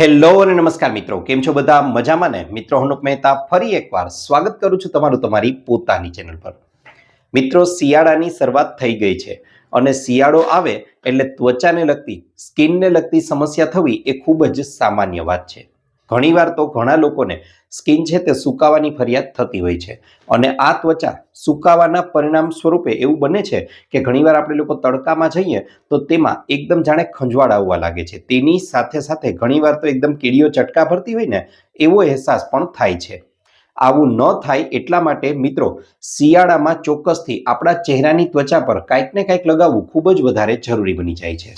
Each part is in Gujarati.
હેલો અને નમસ્કાર મિત્રો, કેમ છો બધા? મજામાં ને? મિત્રો હનુપ મહેતા ફરી એકવાર સ્વાગત કરું છું તમારું તમારી પોતાની ચેનલ પર. મિત્રો, શિયાળાની શરૂઆત થઈ ગઈ છે અને શિયાળો આવે એટલે ત્વચાને લગતી સ્કિનને લગતી સમસ્યા થવી એ ખૂબ જ સામાન્ય વાત છે. ઘણીવાર તો ઘણા લોકોને સ્કિન છે તે સુકાવાની ફરિયાદ થતી હોય છે. અને આ ત્વચા સુકાવાના પરિણામ સ્વરૂપે એવું બને છે કે ઘણીવાર આપણે લોકો તડકામાં જઈએ તો તેમાં એકદમ જાણે ખંજવાળ આવવા લાગે છે. તેની સાથે સાથે ઘણીવાર તો એકદમ કીડીઓ ચટકા ભરતી હોય ને એવો અહેસાસ પણ થાય છે. આવું ન થાય એટલા માટે મિત્રો શિયાળામાં ચોક્કસથી આપણા ચહેરાની ત્વચા પર કાંઈક ને કાંઈક લગાવવું ખૂબ જ વધારે જરૂરી બની જાય છે.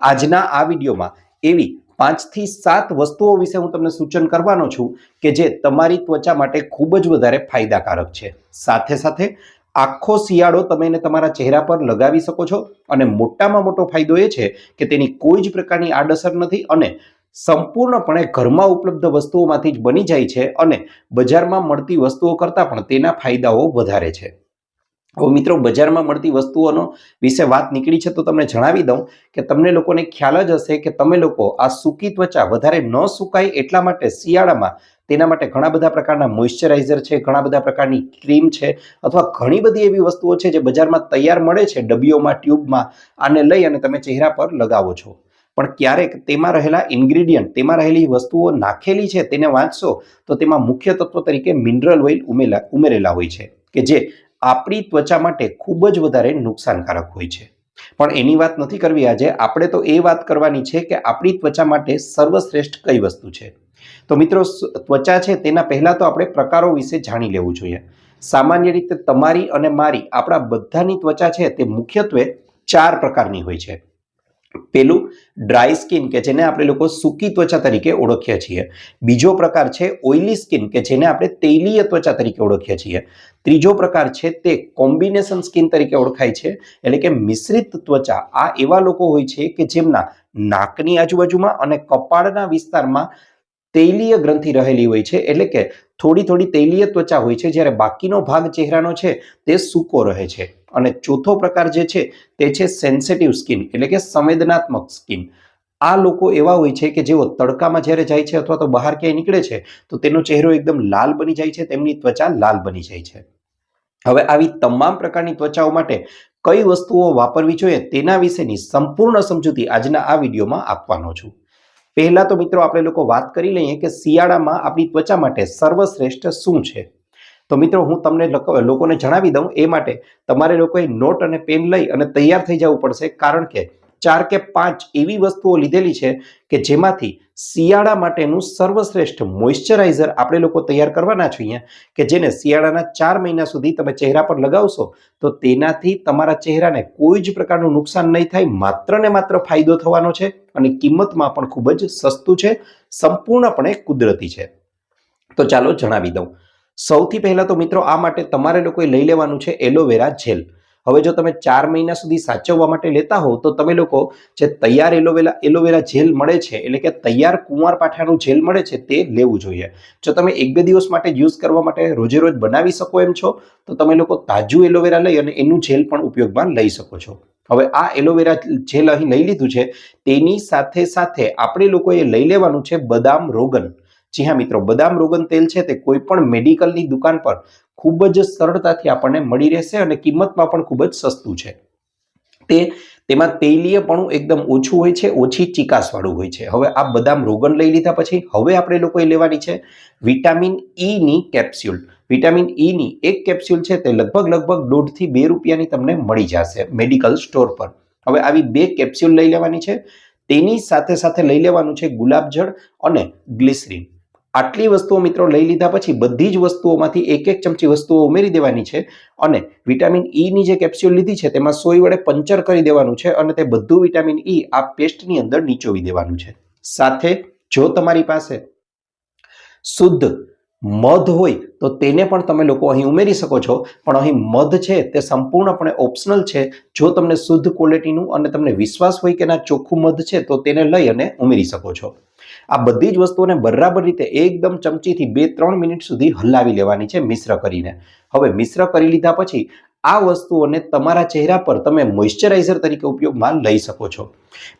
આજના આ વિડીયોમાં એવી પાંચથી સાત વસ્તુઓ વિશે હું તમને સૂચન કરવાનો છું કે જે તમારી ત્વચા માટે ખૂબ જ વધારે ફાયદાકારક છે. સાથે સાથે આખો શિયાળો તમે એને તમારા ચહેરા પર લગાવી શકો છો અને મોટામાં મોટો ફાયદો એ છે કે તેની કોઈ જ પ્રકારની આડઅસર નથી અને સંપૂર્ણપણે ઘરમાં ઉપલબ્ધ વસ્તુઓમાંથી જ બની જાય છે અને બજારમાં મળતી વસ્તુઓ કરતાં પણ તેના ફાયદાઓ વધારે છે. હવે મિત્રો બજારમાં મળતી વસ્તુઓનો વિશે વાત નીકળી છે તો તમને જણાવી દઉં કે તમને લોકોને ખ્યાલ જ હશે કે તમે લોકો આ સૂકી ત્વચા વધારે ન સુકાય એટલા માટે શિયાળામાં તેના માટે ઘણા બધા પ્રકારના મોઇશ્ચરાઇઝર છે, ઘણા બધા પ્રકારની ક્રીમ છે અથવા ઘણી બધી એવી વસ્તુઓ છે જે બજારમાં તૈયાર મળે છે ડબ્બીઓમાં ટ્યુબમાં આને લઈ અને તમે ચહેરા પર લગાવો છો. પણ ક્યારેક તેમાં રહેલા ઇન્ગ્રીડિયન્ટ તેમાં રહેલી વસ્તુઓ નાખેલી છે, તેને વાંચશો તો તેમાં મુખ્ય તત્વ તરીકે મિનરલ ઓઇલ ઉમેલા, ઉમેરેલા હોય છે કે જે આપણી ત્વચા માટે ખૂબ જ વધારે નુકસાનકારક હોય છે. પણ એની વાત નથી કરવી આજે. આપણે તો એ વાત કરવાની છે કે આપણી ત્વચા માટે સર્વશ્રેષ્ઠ કઈ વસ્તુ છે? તો મિત્રો ત્વચા છે તેના પહેલાં તો આપણે પ્રકારો વિશે જાણી લેવું જોઈએ. સામાન્ય રીતે તમારી અને મારી આપણા બધાની ત્વચા છે તે મુખ્યત્વે ચાર પ્રકારની હોય છે. પેલું ડ્રાય સ્કિન કે જેને આપણે લોકો સૂકી ત્વચા તરીકે ઓળખીએ છીએ. બીજો પ્રકાર છે ઓઇલી સ્કિન કે જેને આપણે તૈલીય ત્વચા તરીકે ઓળખીએ છીએ. ત્રીજો પ્રકાર છે તે કોમ્બિનેશન સ્કિન તરીકે ઓળખાય છે. એટલે કે મિશ્રિત ત્વચા. આ એવા લોકો હોય છે કે જેમના નાકની આજુબાજુમાં અને કપાળના વિસ્તારમાં તૈલીય ગ્રંથિ રહેલી હોય છે. એટલે કે થોડી થોડી તૈલીય ત્વચા હોય છે. જ્યારે બાકીનો ભાગ ચહેરાનો છે તે સૂકો રહે છે. અને ચોથો પ્રકાર જે છે તે છે સેન્સિટિવ સ્કિન એટલે કે સંવેદનાત્મક સ્કિન આ લોકો એવા હોય છે કે જેઓ તડકામાં જ્યારે જાય છે અથવા તો બહાર ક્યાંય નીકળે છે, તો તેનો ચહેરો એકદમ લાલ બની જાય છે, તેમની ત્વચા લાલ બની જાય છે. હવે આવી તમામ પ્રકારની ત્વચાઓ માટે કઈ વસ્તુઓ વાપરવી જોઈએ તેના વિશેની સંપૂર્ણ સમજૂતી આજના આ વિડીયોમાં આપવાનો છું. પહેલા તો મિત્રો આપણે લોકો વાત કરી લઈએ કે શિયાળામાં આપણી ત્વચા માટે સર્વશ્રેષ્ઠ શું છે? તો મિત્રો હું તમને લોકોને જણાવી દઉં એ માટે તમારે લોકોએ નોટ અને પેન લઈ અને તૈયાર થઈ જવું પડશે. કારણ કે ચાર કે પાંચ એવી વસ્તુઓ લીધેલી છે કે જેમાંથી શિયાળા માટેનું સર્વશ્રેષ્ઠ મોઇશ્ચરાઇઝર આપણે લોકો તૈયાર કરવાના છીએ કે જેને શિયાળાના ચાર મહિના સુધી તમે ચહેરા પર લગાવશો તો તેનાથી તમારા ચહેરાને કોઈ જ પ્રકારનું નુકસાન નહીં થાય. માત્ર ને માત્ર ફાયદો થવાનો છે અને કિંમતમાં પણ ખૂબ જ સસ્તું છે. સંપૂર્ણપણે કુદરતી છે. તો ચાલો જણાવી દઉં. સૌથી પહેલાં તો મિત્રો આ માટે તમારે લોકોએ લઈ લેવાનું છે એલોવેરા જેલ. હવે જો તમે ચાર મહિના સુધી સાચવવા માટે લેતા હોવ, તો તમે લોકો જે તૈયાર એલોવેરા એલોવેરા જેલ મળે છે, એટલે કે તૈયાર કુંવારપાઠાનું જેલ મળે છે, તે લેવું જોઈએ. જો તમે એક બે દિવસ માટે યુઝ કરવા માટે રોજે રોજ બનાવી શકો એમ છો, તો તમે લોકો તાજું એલોવેરા લઈ અને એનું જેલ પણ ઉપયોગમાં લઈ શકો છો. હવે આ એલોવેરા જેલ અહીં લઈ લીધું છે, તેની સાથે સાથે આપણે લોકોએ લઈ લેવાનું છે બદામ રોગન. જી હા મિત્રો, બદામ રોગન તેલ છે તે કોઈ પણ મેડિકલની દુકાન પર ખૂબ જ સરળતાથી આપણને મળી રહેશે અને કિંમતમાં પણ ખૂબ જ સસ્તું છે. તે તેમાં તેલીયપણું એકદમ ઓછું હોય છે, ઓછી ચિકાસવાળું હોય છે. હવે આ બદામ રોગન લઈ લીધા પછી હવે આપણે લોકોએ લેવાની છે વિટામિન ઈની કેપ્સ્યુલ. વિટામિન ઈની એક કેપ્સ્યુલ છે તે લગભગ લગભગ દોઢથી બે રૂપિયાની તમને મળી જશે મેડિકલ સ્ટોર પર. હવે આવી બે કેપ્સ્યુલ લઈ લેવાની છે. તેની સાથે સાથે લઈ લેવાનું છે ગુલાબજળ અને ગ્લિસરીન. આટલી વસ્તુઓ મિત્રો લઈ લીધા પછી બધી જ વસ્તુઓમાંથી એક એક ચમચી વસ્તુઓ ઉમેરી દેવાની છે અને વિટામિન ઈની જે કેપ્સ્યુલ લીધી છે તેમાં સોય વડે પંચર કરી દેવાનું છે અને તે બધું વિટામિન ઈ આ પેસ્ટની અંદર નીચોવી દેવાનું છે. સાથે જો તમારી પાસે શુદ્ધ મધ હોય તો તેને પણ તમે લોકો અહીં ઉમેરી શકો છો, પણ અહીં મધ છે તે સંપૂર્ણપણે ઓપ્શનલ છે. જો તમને શુદ્ધ ક્વોલિટીનું અને તમને વિશ્વાસ હોય કે ના ચોખ્ખું મધ છે તો તેને લઈ અને ઉમેરી શકો છો. આ બધી જ વસ્તુઓને બરાબર રીતે એકદમ ચમચીથી બે ત્રણ મિનિટ સુધી હલાવી લેવાની છે મિશ્ર કરીને. હવે મિશ્ર કરી લીધા પછી આ વસ્તુઓને તમારા ચહેરા પર તમે મોઇશ્ચરાઇઝર તરીકે ઉપયોગમાં લઈ શકો છો.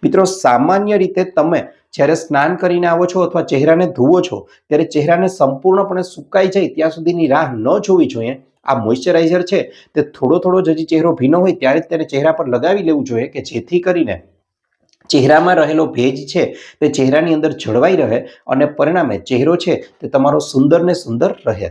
મિત્રો, સામાન્ય રીતે તમે જ્યારે સ્નાન કરીને આવો છો અથવા ચહેરાને ધુવો છો, ત્યારે ચહેરાને સંપૂર્ણપણે સુકાઈ જાય ત્યાં સુધીની રાહ ન જોવી જોઈએ. આ મોઇશ્ચરાઇઝર છે તે થોડો થોડો જ હજી ચહેરો ભીનો હોય ત્યારે જ તેને ચહેરા પર લગાવી લેવું જોઈએ કે જેથી કરીને ચહેરામાં રહેલો ભેજ છે તે ચહેરાની અંદર જળવાઈ રહે અને પરિણામે ચહેરો છે તે તમારો સુંદર ને સુંદર રહે.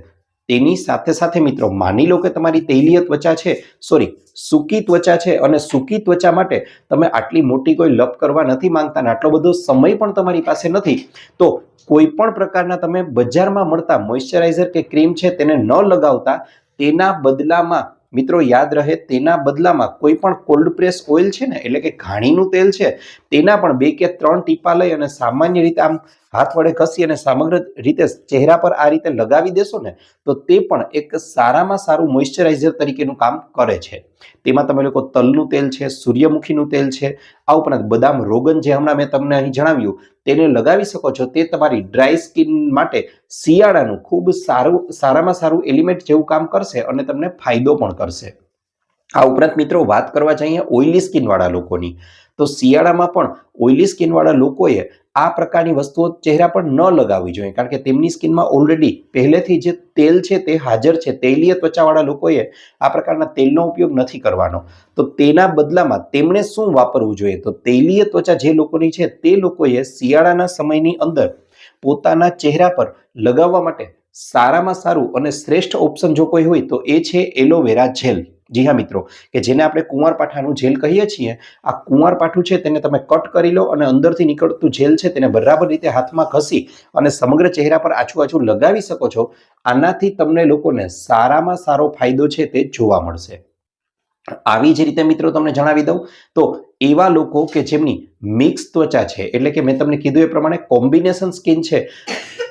તેની સાથે સાથે મિત્રો માની લો કે તમારી તૈલીય ત્વચા છે સોરી સૂકી ત્વચા છે અને સૂકી ત્વચા માટે તમે આટલી મોટી કોઈ લપ કરવા નથી માંગતા અને આટલો બધો સમય પણ તમારી પાસે નથી, તો કોઈ પણ પ્રકારના તમે બજારમાં મળતા મોઇશ્ચરાઇઝર કે ક્રીમ છે તેને ન લગાવતા, તેના બદલામાં મિત્રો યાદ રહે તેના બદલામાં કોઈ પણ કોલ્ડ પ્રેસ ઓઇલ છે ને, એટલે કે ઘાણીનું તેલ છે, તેના પણ બે કે ત્રણ ટીપા લઈ અને સામાન્ય રીતે આમ હાથ વડે ઘસી અને સમગ્ર રીતે ચહેરા પર આ રીતે લગાવી દેશો ને, તો તે પણ એક સારામાં સારું મોઇશ્ચરાઇઝર તરીકેનું કામ કરે છે. તેમાં તમે લોકો તલનું તેલ છે, સૂર્યમુખીનું તેલ છે, આ ઉપરાંત બદામ, રોગન જે હમણાં મેં તમને અહીં જણાવ્યું, તેને લગાવી શકો છો. તે તમારી ડ્રાય સ્કિન માટે શિયાળાનું ખૂબ સારું, સારામાં સારું એલિમેન્ટ જેવું કામ કરશે અને તમને ફાયદો પણ કરશે. આ ઉપરાંત મિત્રો વાત કરવા જઈએ ઓઇલી સ્કિનવાળા લોકોની, તો શિયાળામાં પણ ઓઇલી સ્કિનવાળા લોકોએ આ પ્રકારની વસ્તુઓ ચહેરા પર ન લગાવવી જોઈએ, કારણ કે તેમની સ્કિનમાં ઓલરેડી પહેલેથી જે તેલ છે તે હાજર છે, તેલીય ત્વચાવાળા લોકોએ આ પ્રકારના તેલનો ઉપયોગ નથી કરવાનો. તો તેના બદલામાં તેમણે શું વાપરવું જોઈએ? તો તેલીય ત્વચા જે લોકોની છે તે લોકોએ શિયાળાના સમયની અંદર પોતાના ચહેરા પર લગાવવા માટે સારામાં સારું અને શ્રેષ્ઠ ઓપ્શન જો કોઈ હોય તો એ છે એલોવેરા જેલ. જી હા, મિત્રો. કે જેને આપણે કુંવારપાઠાનું જેલ કહીએ છીએ, આ કુંવારપાઠું છે તેને તમે કટ કરી લો અને અંદરથી નીકળતું જેલ છે તેને બરાબર રીતે હાથમાં ઘસી અને સમગ્ર ચહેરા પર આછું આછું લગાવી શકો છો. આનાથી તમને લોકોને સારામાં સારો ફાયદો છે તે જોવા મળશે. આવી જ રીતે, મિત્રો, તમને જણાવી દઉં. તો એવા લોકો કે જેમની મિક્સ ત્વચા છે, એટલે કે મેં તમને કીધું એ પ્રમાણે કોમ્બિનેશન સ્કિન છે,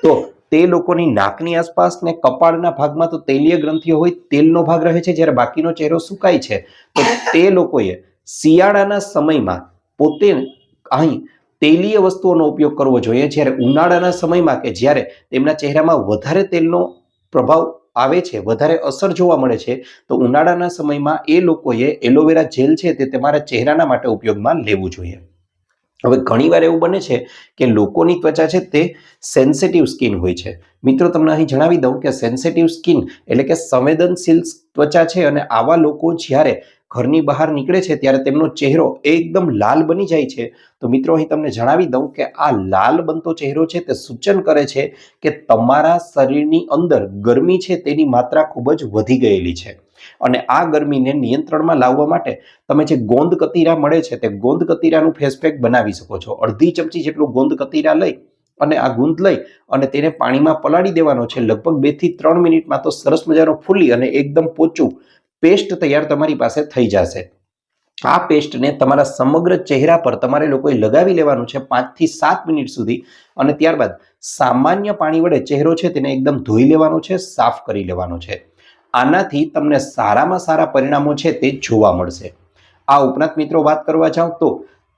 તો તે લોકોની નાકની આસપાસ ને કપાળના ભાગમાં તો તેલીય ગ્રંથિઓ હોય, તેલનો ભાગ રહે છે, જ્યારે બાકીનો ચહેરો સુકાય છે, તો તે લોકોએ શિયાળાના સમયમાં પોતે અહીં તેલીય વસ્તુઓનો ઉપયોગ કરવો જોઈએ. જ્યારે ઉનાળાના સમયમાં કે જ્યારે તેમના ચહેરામાં વધારે તેલનો પ્રભાવ આવે છે, વધારે અસર જોવા મળે છે, તો ઉનાળાના સમયમાં એ લોકોએ એલોવેરા જેલ છે તે તમારા ચહેરાના માટે ઉપયોગમાં લેવું જોઈએ. હવે ઘણીવાર એવું બને છે કે લોકોની ત્વચા છે તે સેન્સિટિવ સ્કિન હોય છે. મિત્રો, તમને અહીં જણાવી દઉં કે સેન્સિટિવ સ્કિન એટલે કે સંવેદનશીલ ત્વચા છે અને આવા લોકો જ્યારે ઘરની બહાર નીકળે છે ત્યારે તેમનો ચહેરો એકદમ લાલ બની જાય છે. તો મિત્રો, અહીં તમને જણાવી દઉં કે આ લાલ બનતો ચહેરો છે તે સૂચન કરે છે કે તમારા શરીરની અંદર ગરમી છે તેની માત્રા ખૂબ જ વધી ગયેલી છે. અને આ ગરમીને નિયંત્રણમાં લાવવા માટે તમે જે ગોંદ કતીરા મળે છે તે ગોંદ કતીરાનું ફેસ પેક બનાવી શકો છો. અડધી ચમચી જેટલું ગોંદ કતીરા લઈ અને આ ગુંદ લઈ અને તેને પાણીમાં પલાળી દેવાનો છે. લગભગ બેથી ત્રણ મિનિટમાં તો સરસ મજાનો ફૂલી અને એકદમ પોચું પેસ્ટ તૈયાર તમારી પાસે થઈ જશે. આ પેસ્ટને તમારા સમગ્ર ચહેરા પર તમારે લોકોએ લગાવી લેવાનું છે પાંચથી સાત મિનિટ સુધી અને ત્યારબાદ સામાન્ય પાણી વડે ચહેરો છે તેને એકદમ ધોઈ લેવાનો છે, સાફ કરી લેવાનો છે. આનાથી તમને સારામાં સારા પરિણામો છે તે જોવા મળશે. આ ઉપરાંત મિત્રો વાત કરવા જાઉં તો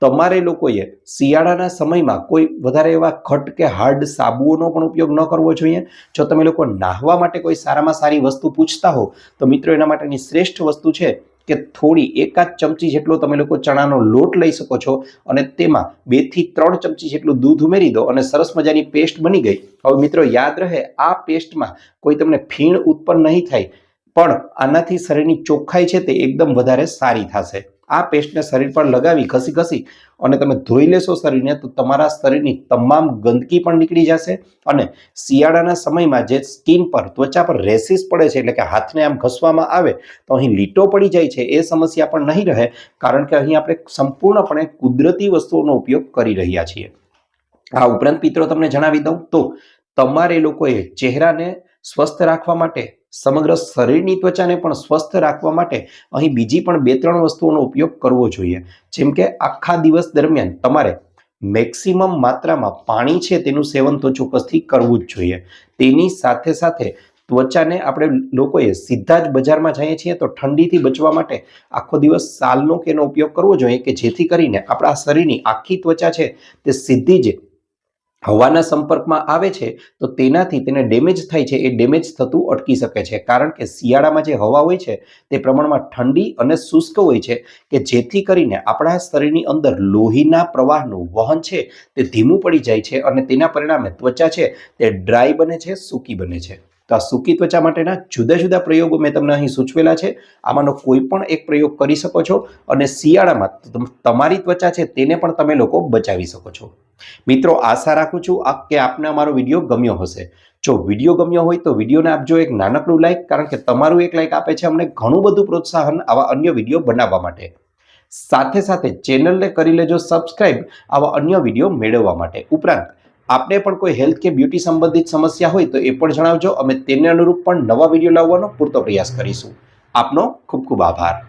તમારે લોકોએ શિયાળાના સમયમાં કોઈ વધારે એવા ખટ કે હાર્ડ સાબુઓનો પણ ઉપયોગ ન કરવો જોઈએ. જો તમે લોકો નાહવા માટે કોઈ સારામાં સારી વસ્તુ પૂછતા હો, તો મિત્રો એના માટેની શ્રેષ્ઠ વસ્તુ છે કે થોડી એકાદ ચમચી જેટલો તમે લોકો ચણાનો લોટ લઈ શકો છો અને તેમાં બેથી ત્રણ ચમચી જેટલું દૂધ ઉમેરી દો અને સરસ મજાની પેસ્ટ બની ગઈ. હવે મિત્રો યાદ રહે, આ પેસ્ટમાં કોઈ તમને ફીણ ઉત્પન્ન નહીં થાય પણ આનાથી શરીરની ચોખ્ખાઈ છે તે એકદમ વધારે સારી થશે. આ પેસ્ટને શરીર પર લગાવી ઘસી ઘસી અને તમે ધોઈ લેશો શરીરને તો તમારા શરીરની તમામ ગંદકી પણ નીકળી જશે અને શિયાળાના સમયમાં જે સ્કિન પર, ત્વચા પર રેસીસ પડે છે એટલે કે હાથને આમ ઘસવામાં આવે તો અહીં લીટો પડી જાય છે, એ સમસ્યા પણ નહીં રહે કારણ કે અહીં આપણે સંપૂર્ણપણે કુદરતી વસ્તુઓનો ઉપયોગ કરી રહ્યા છીએ. આ ઉપરાંત મિત્રો તમને જણાવી દઉં તો તમારે લોકોએ ચહેરાને સ્વસ્થ રાખવા માટે સમગ્ર શરીરની ત્વચાને પણ સ્વસ્થ રાખવા માટે અહીં બીજી પણ બે ત્રણ વસ્તુઓનો ઉપયોગ કરવો જોઈએ. જેમ કે આખા દિવસ દરમિયાન તમારે મેક્સિમમ માત્રામાં પાણી છે તેનું સેવન તો ચોક્કસથી કરવું જ જોઈએ. તેની સાથે સાથે ત્વચાને આપણે લોકોએ સીધા જ બજારમાં જઈએ છીએ તો ઠંડીથી બચવા માટે આખો દિવસ સાલનો કે એનો ઉપયોગ કરવો જોઈએ કે જેથી કરીને આપણા શરીરની આખી ત્વચા છે તે સીધી જ હવાના સંપર્કમાં આવે છે, તો તેનાથી તેને ડેમેજ થાય છે, એ ડેમેજ થતું અટકી શકે છે. કારણ કે શિયાળામાં જે હવા હોય છે, તે પ્રમાણમાં ઠંડી અને શુષ્ક હોય છે કે જેથી કરીને આપણા શરીરની અંદર લોહીના પ્રવાહનું વહન છે, તે ધીમું પડી જાય છે અને તેના પરિણામે ત્વચા છે, તે ડ્રાય બને છે, સૂકી બને છે. તો આ સૂકી ત્વચા માટેના જુદા જુદા પ્રયોગો મેં તમને અહીં સૂચવેલા છે. આમાંનો કોઈ પણ એક પ્રયોગ કરી શકો છો અને શિયાળામાં તમ- તમારી ત્વચા છે, તેને પણ તમે લોકો બચાવી શકો છો. મિત્રો, આશા રાખું છું આપ કે આપને અમારો વીડિયો ગમ્યો હશે. જો વીડિયો ગમ્યો હોય તો વિડીયોને આપજો એક નાનકડું લાઈક કારણ કે તમારું એક લાઈક આપે છે અમને ઘણું બધું પ્રોત્સાહન આવા અન્ય વીડિયો બનાવવા માટે. સાથે સાથે ચેનલને કરી લેજો સબસ્ક્રાઇબ આવા અન્ય વીડિયો મેળવવા માટે. ઉપરાંત, આપને પણ કોઈ હેલ્થ કે બ્યુટી સંબંધિત સમસ્યા હોય તો એ પણ જણાવજો. અમે તેને અનુરૂપ પણ નવા વીડિયો લાવવાનો પૂરતો પ્રયાસ કરીશું. આપનો ખૂબ ખૂબ આભાર.